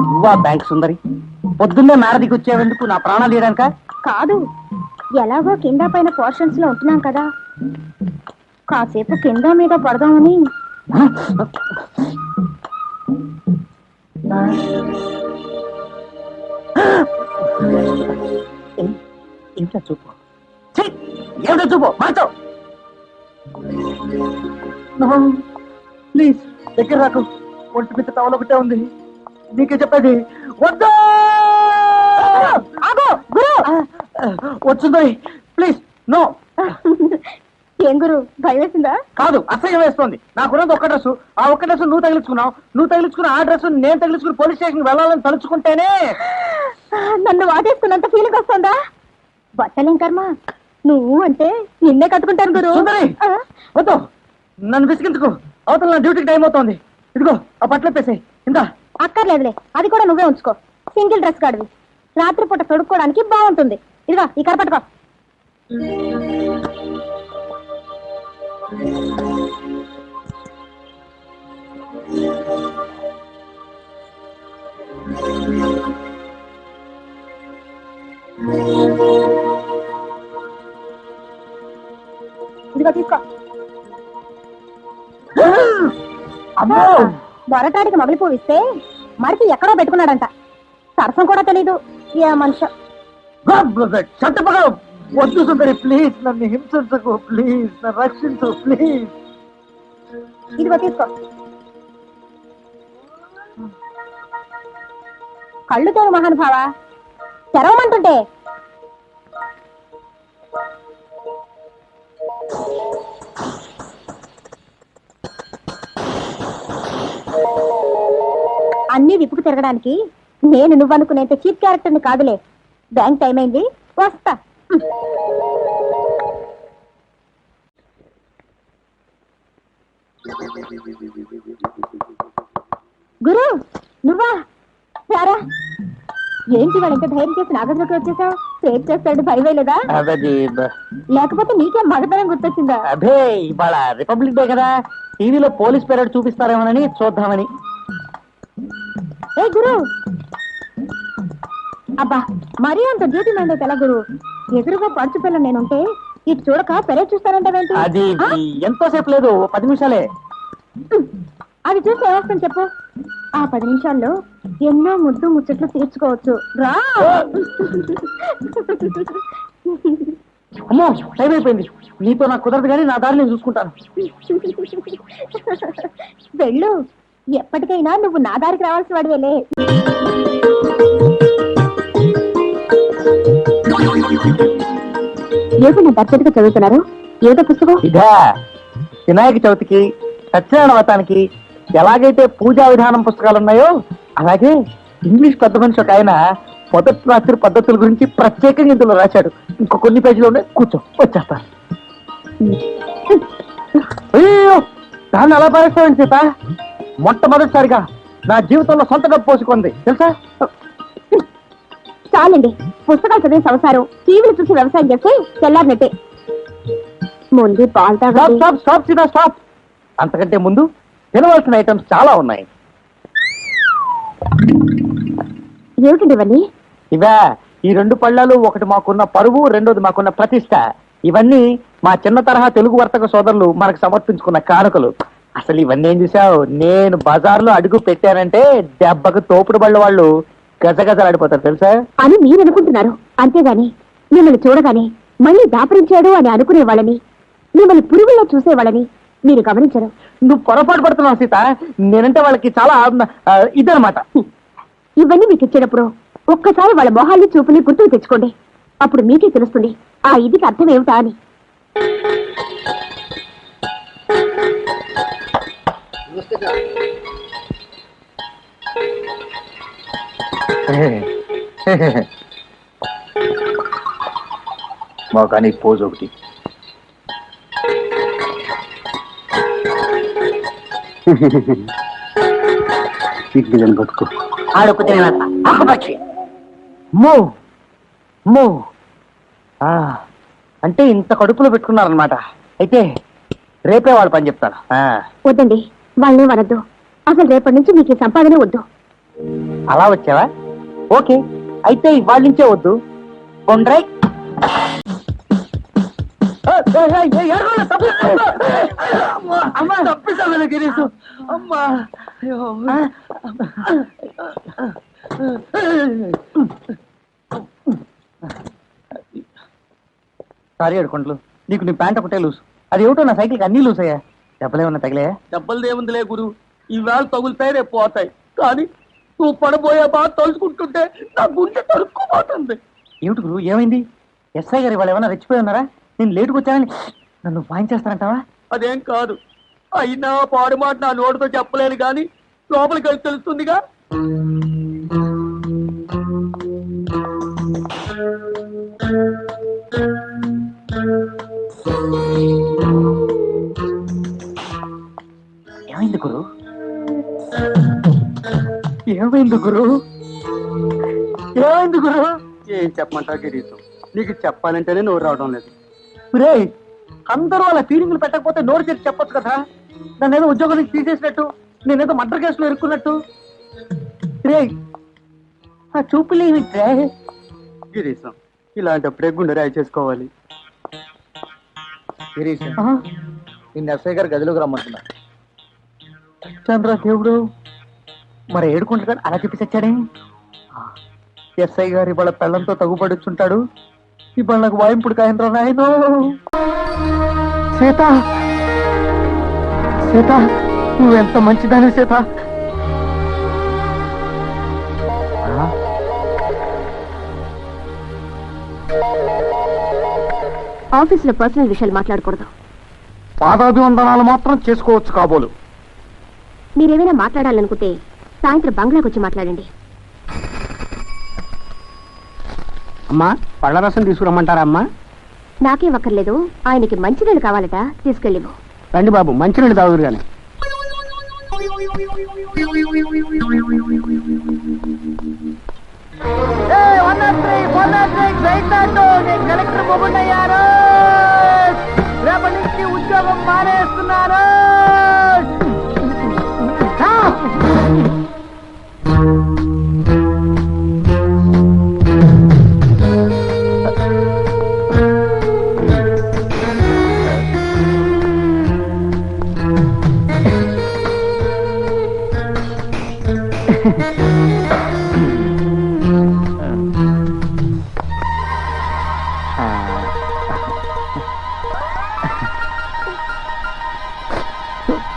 నువ్వా బ్యాంక్ సుందరి? పొద్దున్నే మేడదికి వచ్చేవెందుకు నా ప్రాణాలు తీయడానిక? కాదు. ఎలాగో కింద పైన పోర్షన్స్లో ఉంటున్నాం కదా. కాసేపు కింద మీద పడదామని. ఏమిటా చూపు! ఏమిటో చూపు? మార్చో ప్లీజ్ దగ్గర రాకు. ఒంటి మీద టవల్ ఒకటే ఉంది. నీకే చెప్పేది వద్దు! వచ్చింది ప్లీజ్ నో. ఏం గురు భయం వేసిందా? కాదు అసహ్యం వేస్తోంది. నాకున్నది ఒక్క డ్రెస్ ఆ ఒక్క డ్రెస్ నువ్వు తగిలించుకున్నావు. నువ్వు తగిలించుకున్న ఆ డ్రెస్ నేను తగిలించుకుని పోలీస్ స్టేషన్ వెళ్ళాలని తలుచుకుంటేనే. నన్ను వాటేసుకున్నంత ఫీలింగ్ వస్తుందా? బట్టలేం కర్మ. నువ్వు అంటే నిన్నే కట్టుకుంటాను గురు? వద్దు. నన్ను విసిగించుకో. అవతల నా డ్యూటీకి టైం అవుతోంది. ఇదిగో ఆ బట్టలు పేసాయి ఇందా. అక్కర్లేదులే అది కూడా నువ్వే ఉంచుకో. సింగిల్ డ్రెస్ కాడివి. రాత్రిపూట తొడుక్కోవడానికి బాగుంటుంది. ఇదిగో ఈ కరపట్టుకో ఇదిగో తీసుకో. అమ్మో! మొరటాడికి మొగలి పువ్విస్తే మరికి ఎక్కడో పెట్టుకున్నాడంట. సరసం కూడా తెలీదు. ఏ మనిషి? చట్టపగా వద్దు సుందరి ప్లీజ్ నన్ను హింసించకు. ప్లీజ్ నన్ను రక్షించు ప్లీజ్. ఇదిగో తీసుకో. కళ్ళు తోడు మహానుభావ తెరవమంటుంటే అన్ని విప్పుకు తిరగడానికి నేను నువ్వనుకునేంత చీప్ క్యారెక్టర్ని కాదులే. బ్యాంక్ టైం అయింది వస్తా. గురు నువ్వా? రారా. ఏంటి వాళ్ళు ఎంత ధైర్యం చేసి నాగంలోకి వచ్చేసావు? సేవ్ చేస్తాడు భయమే లేదా? లేకపోతే నీకే మగతనం గుర్తొచ్చిందా? అదే ఇవాళ రిపబ్లిక్ డే కదా. టీవీలో పోలీస్ పెరేడ్ చూపిస్తారేమోనని చూద్దామని. ఏ గురు! అబ్బా మరీ అంత డ్యూటీ మైండ్ ఎలా గురు? ఎదురుగా పడుచు పిల్ల నేనుంటే ఇటు చూడక పెరేడ్ చూస్తానంటావేంటి అది? ఎంతోసేపు లేదు పది నిమిషాలే. అది చూసి ఏమొస్తుంది చెప్పు? ఆ పది నిమిషాల్లో ఎన్నో ముద్దు ముచ్చట్లు తీర్చుకోవచ్చు. రా! అమ్మో టైం అయిపోయింది. నీతో నాకు కుదరదు కానీ నా దారి నేను చూసుకుంటాను. వెళ్ళు. ఎప్పటికైనా నువ్వు నా దారికి రావాల్సిన వాడివేలే ఏదో నా దర్శకుగా చదువుతున్నారు? ఏదో పుస్తకం? ఇదా వినాయక చవితికి సత్యనారాయణ వ్రతానికి ఎలాగైతే పూజా విధానం పుస్తకాలు ఉన్నాయో అలాగే ఇంగ్లీష్ పెద్ద మనిషి ఒక ఆయన మొదటి రాత్రి పద్ధతుల గురించి ప్రత్యేకంగా ఇందులో రాశాడు. ఇంకో కొన్ని పేజీలు ఉన్నాయి కూర్చో వచ్చేస్తా అయ్యో దాన్ని అలా పారేస్తామని సీత? మొట్టమొదటిసారిగా నా జీవితంలో సొంత డబ్బు పోసుకుంది తెలుసా? చాలండి పుస్తకాలు చదివే సంసారం టీవీలు చూసి వ్యవసాయం చేస్తే తెల్లారినట్టే. ముందు పాలు స్టాప్ తాగండి స్టాప్ స్టాప్ సీత స్టాప్. అంతకంటే ముందు తినవలసిన ఐటమ్స్ చాలా ఉన్నాయి. ఏమిటండి ఇవన్నీ? ఇవా ఈ రెండు పళ్ళాలు ఒకటి మాకున్న పరువు రెండోది మాకున్న ప్రతిష్ట. ఇవన్నీ మా చిన్న తరహా తెలుగు వర్తక సోదరులు మనకు సమర్పించుకున్న కానుకలు. అసలు ఇవన్నీ ఏం చూసావు? నేను బజార్లో అడుగు పెట్టానంటే దెబ్బకు తోపుడు బళ్ళ వాళ్ళు గజగజలాడిపోతారు తెలుసా? అని మీరు అనుకుంటున్నారు అంతేగాని మిమ్మల్ని చూడగానే మళ్ళీ దాపరించాడు అని అనుకునే వాళ్ళని మిమ్మల్ని పురుగుల్లో చూసేవాళ్ళని మీరు గమనించరు. నువ్వు పొరపాటు పడుతున్నావు సీత. నేనంటే వాళ్ళకి చాలా ఇదనమాట ఇవన్నీ మీకు ఇచ్చేటప్పుడు ఒక్కసారి వాళ్ళ మొహాల్ని చూపుని గుర్తుకు తెచ్చుకోండి. అప్పుడు మీకే తెలుస్తుంది ఆ ఇదికి అర్థం ఏమిటా అని. మొగానికి పోజ్ ఒకటి. బతుకు ఆడొక్కటే పక్షి మూ మూ ఆ, అంటే ఇంత కడుపులో పెట్టుకున్నారనమాట అయితే రేపే వాడు పని చెప్తాడు ఆ, వద్దండి వాళ్ళని వనద్దు. అసలు రేపటి నుంచి మీకు సంపాదనే వద్దు. అలా వచ్చావా? ఓకే అయితే ఇవాళ నుంచే వద్దు. కొండ్రై. సారీ అడుకుంటలు నీకు నీ ప్యాంట్ ఒకటే లూస్ అది ఏమిటో నా సైకిల్కి అన్నీ లూస్ అయ్యా. దెబ్బలేమన్నా తగిలే దెబ్బలు దేవుందిలే గురు. ఈవేళ తగులుతాయి రేపు పోతాయి. కానీ నువ్వు పడబోయే బాధ తలుచుకుంటుంటే నా గుండె తరుక్కుపోతుంది ఏమిటి గురు ఏమైంది? ఎస్ఐ గారు ఇవాళ ఏమైనా రెచ్చిపోయి ఉన్నారా? నేను లేటుకు వచ్చానని నన్ను వాయించేస్తానంటావా? అదేం కాదు. అయినా పాడు మాట నా నోటితో చెప్పలేను కానీ లోపలికి వెళ్ళి తెలుస్తుందిగా. ఏమైంది గురు? ఏమైంది గురు? ఏం చెప్పమంటావు గిరీశం? నీకు చెప్పాలంటేనే నోరు రావడం లేదు. రే అందరూ అలా ఫీలింగ్లు పెట్టకపోతే నోరు చేసి చెప్పొచ్చు కదా? నన్ను ఏదో ఉద్యోగం నుంచి తీసేసినట్టు నేనేదో మర్డర్ కేసులో ఇరుక్కున్నట్టు. రే ఆ చూపులేమి రే గిరీశం ఇలాంటప్పుడే గుండె రాయి చేసుకోవాలి. నిన్న ఎస్ఐ గారు గదిలోకి రమ్మంటున్నా చంద్ర దేవుడు మరి ఏడుకుంటాడు అలా చెప్పి చచ్చాడే ఎస్ఐ గారు ఇవాళ పెళ్ళంతో తగుపడుచుంటాడు ఇవాళ నాకు వాయింపుడు కాయంత్రా నాయనో. సీత సీత నువ్వెంత మంచిదాని సీత? ఆఫీసులో పర్సనల్ విషయాలు మాట్లాడకూడదు. పాదాభివందనాలు మాత్రం చేసుకోవచ్చు కాబోలు. మీరేమైనా మాట్లాడాలనుకుంటే సాయంత్రం బంగ్లాకి వచ్చి మాట్లాడండి. అమ్మా పళ్ళ రసం తీసుకురమ్మంటారా అమ్మా? నాకేం అక్కర్లేదు ఆయనకి మంచినీళ్ళు కావాలట తీసుకెళ్ళివు రండి బాబు మంచినీళ్ళు తాగుదురు కానీ కలెక్టర్ రేపటి నుంచి ఉద్యోగం మానేస్తున్నారు.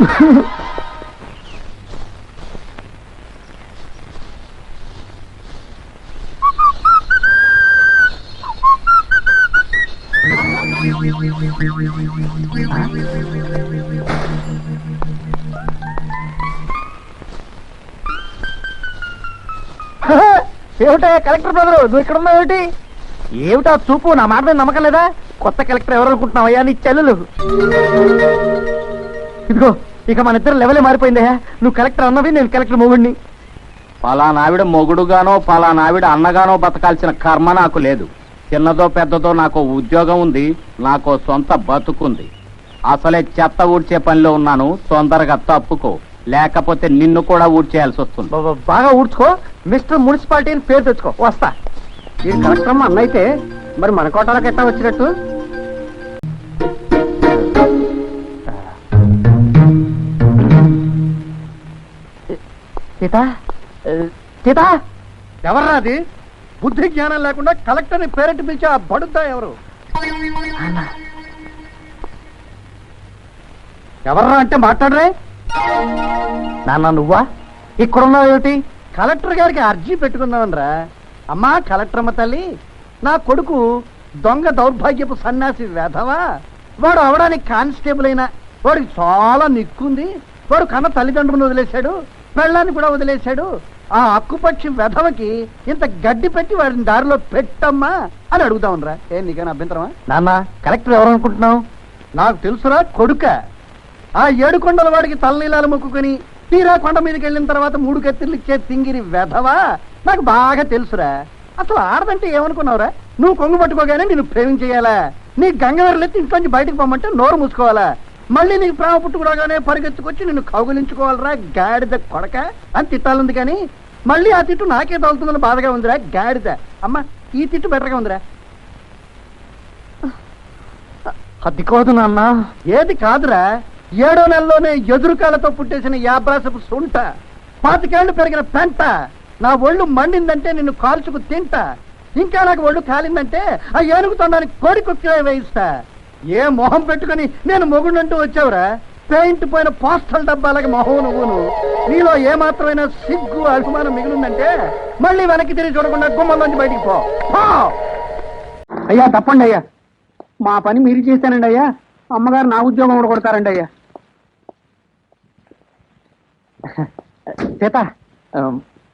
ఏమిటా కలెక్టర్ బ్రదరు? నువ్వు ఇక్కడ ఉన్నావేటి ఏమిటా చూపు? నా మాట మీద నమ్మకం లేదా? కొత్త కలెక్టర్ ఎవరు అనుకుంటున్నావయ్యా? నీ చెల్లెలు. ఇదిగో ఇక మన ఇద్దరు లెవెలే మారిపోయిందే? నువ్వు కలెక్టర్ అన్నవి నేను కలెక్టర్ మొగుడిని పలానావిడ మొగుడుగానో పలానావిడ అన్నగానో బతకాల్సిన కర్మ నాకు లేదు. చిన్నదో పెద్దదో నాకు ఉద్యోగం ఉంది నాకు సొంత బతుకుంది. అసలే చెత్త ఊడ్చే పనిలో ఉన్నాను తొందరగా తప్పుకో. లేకపోతే నిన్ను కూడా ఊడ్చేయాల్సి వస్తుంది. బాగా ఊడ్చుకో. మిస్టర్ మున్సిపాలిటీ అని పేరు తెచ్చుకో. వస్తా. ఈ కలెక్టర్ అమ్మ అన్న అయితే మరి మన కోటాలకు ఎట్టా వచ్చినట్టు? సీత ఏ, సీత ఎవర్రా అది? బుద్ధి జ్ఞానం లేకుండా కలెక్టర్ని పేరెంట్ పిలిచి ఆ బడుద్దా ఎవరు? ఎవర్రా అంటే మాట్లాడరే? నాన్న నువ్వా? ఇక్కడున్నావు ఏమిటి? కలెక్టర్ గారికి అర్జీ పెట్టుకుందామనరా. అమ్మా కలెక్టర్ అమ్మ తల్లి నా కొడుకు దొంగ దౌర్భాగ్యపు సన్యాసి వేధవా? వాడు అవడానికి కానిస్టేబుల్ అయినా వాడికి చాలా నిక్కుంది. వాడు కన్న తల్లిదండ్రులను వదిలేశాడు. పెళ్ళాన్ని కూడా వదిలేశాడు. ఆ అక్కుపక్షి వెధవకి ఇంత గడ్డి పెట్టి వాడిని దారిలో పెట్టమ్మా అని అడుగుదామనరా. ఏ నీకైనా అభ్యంతరమా? నాన్న కలెక్టర్ ఎవరు అనుకుంటున్నావు? నాకు తెలుసురా కొడుక. ఆ ఏడు కొండల వాడికి తలనీలాలు మొక్కుకొని తీరా కొండ మీదకి వెళ్ళిన తర్వాత మూడు కత్తిర్లు ఇచ్చే తింగిరి వెధవా? నాకు బాగా తెలుసురా. అసలు ఆడదంటే ఏమనుకున్నావురా? నువ్వు కొంగు పట్టుకోగానే నేను ప్రేమించేయాలా? నీ గంగవరలెత్తి ఇంట్లోంచి బయటకు పోమంటే నోరు మూసుకోవాలా? మళ్ళీ నీకు ప్రేమ పుట్టుకురాగానే పరిగెత్తుకొచ్చి నిన్ను కౌగులించుకోవాలరా గాడిద కొడక? అని తిట్టాలంది కానీ మళ్ళీ ఆ తిట్టు నాకే తగులుతుందని బాధగా ఉందిరా గాడిద. అమ్మా ఈ తిట్టు బెటర్గా ఉందిరా. అది కాదు నాన్న. ఏది కాదురా ఏడో నెలలోనే ఎదురుకాలతో పుట్టేసిన యాబ్రాసపు సుంట పాతికేళ్ళు పెరిగిన పెంట నా ఒళ్ళు మండిందంటే నిన్ను కాల్చుకు తింటా ఇంకా నాకు ఒళ్ళు కాలిందంటే ఆ ఏనుగు తొండానికి కోడి కుక్కిలే వేయిస్తా. ఏ మొహం పెట్టుకుని నేను మొగుడంటూ వచ్చావురా? పెయింట్ పోయిన పోస్టల్ డబ్బాలకి మొహం నువ్వును. నీలో ఏమాత్రమైన సిగ్గు అభిమానం మిగిలిందంటే మళ్ళీ వెనక్కి తిరిగి చూడకుండా గుమ్మంలోంచి బయటికి పో! అయ్యా తప్పండి అయ్యా. మా పని మీరు చేశానండి అయ్యా. అమ్మగారు నా ఉద్యోగం కూడా కొడతారండి అయ్యా. సీత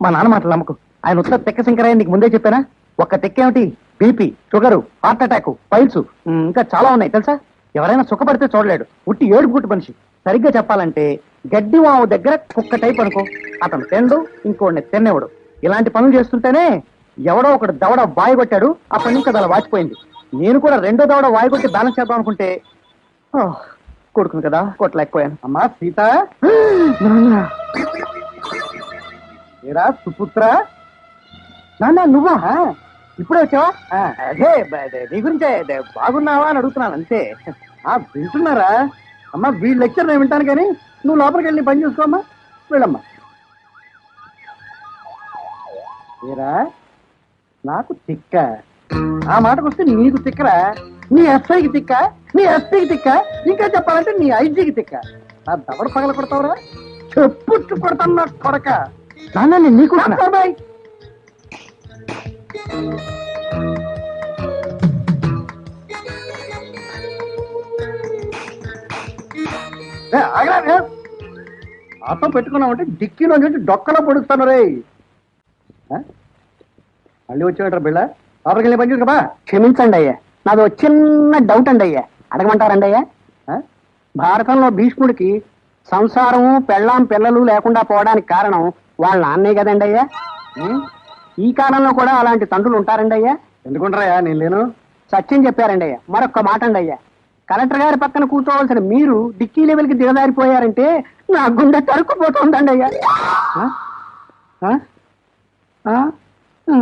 మా నాన్న మాటలు నమ్మకు. ఆయన ఉత్తర తెక్క శంకరయ్య నీకు ముందే చెప్పానా? ఒక్క తెక్క ఏమిటి? BP sugar heart attack piles. ఇంకా చాలా ఉన్నాయి తెలుసా? ఎవరైనా సుఖపడితే చూడలేడు. ఉట్టి ఏడు పుట్టి మనిషి. సరిగ్గా చెప్పాలంటే గడ్డి వాము దగ్గర కుక్క టైప్ అనుకో. అతను తిండు ఇంకోడిని తిన్నేవాడు ఇలాంటి పనులు చేస్తుంటేనే ఎవడో ఒకడు దవడ వాయి కొట్టాడు అప్పటి నుంచి అలా వాచిపోయింది. నేను కూడా రెండో దవడ వాయి కొట్టి బ్యాలెన్స్ చేద్దాం అనుకుంటే కొడుకును కదా కొట్టలేకపోయాను. అమ్మా సీత! ఏరా సుపుత్ర! నాన్న నువ్వా? ఇప్పుడే వచ్చావా? అదే నీ గురించే బాగున్నావా అని అడుగుతున్నాను అంతే. ఆ వింటున్నారా? అమ్మా వీళ్ళ లెక్చర్ నేను వింటాను కానీ నువ్వు లోపలికి వెళ్ళి పని చూసుకోమ్మా వెళ్ళమ్మా. ఏరా? నాకు తిక్క. ఆ మాటకు వస్తే నీకు తిక్కరా? నీ ఎస్ఐకి తిక్క? నీ ఎస్ఐకి తిక్క? ఇంకా చెప్పాలంటే నీ ఐజీకి తిక్క. నా దవడ పగల కొడతావురా? చెప్పుచ్చు కొడతాను నా కొడక నీకు ఆటో పెట్టుకున్నామంటే డిక్కీలో నుంచి డొక్కలో పొడుస్తాను రే? మళ్ళీ వచ్చాడు బిళ్ళ? లోపలికి వెళ్ళి పని చూసుకోబా క్షమించండి అయ్యా. నాది ఒక చిన్న డౌట్ అండి అయ్యా. అడగమంటారండి అయ్యా? ఆ? భారతంలో భీష్ముడికి సంసారము పెళ్ళాం పిల్లలు లేకుండా పోవడానికి కారణం వాళ్ళ నాన్నే కదండి అయ్యా? ఈ కాలంలో కూడా అలాంటి తండ్రులు ఉంటారండి అయ్యా? ఎందుకుంటారయ్యా? నేను లేను. సత్యం చెప్పారండి అయ్యా. మరొక్క మాట అండి అయ్యా. కలెక్టర్ గారి పక్కన కూర్చోవలసిన మీరు డిక్కీ లెవెల్కి దిగదారిపోయారంటే నా గుండె తరుక్కుపోతుందండి అయ్యా. ఆ? ఆ? ఆ?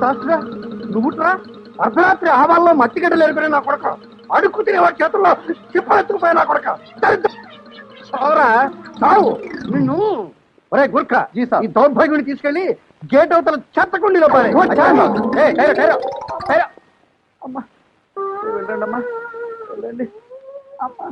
ఓరి తాస్తురా నువ్వుట్రా అర్ధరాత్రి ఆవాల్లో మట్టి గడ్డలు ఎరుకునే నా కొడక. అడుక్కు తినేవాడి చేతుల్లో చిప్పలెత్తుకుపోయా నా కొడక. చావురా చావు నిన్ను ఒరే గుర్ఖ. ఈ దౌర్భాగ్యుని తీసుకెళ్ళి గేట్ అవతల కైరా, కైరా. అమ్మా వెళ్ళండి అమ్మా. వెళ్ళండి. అమ్మా.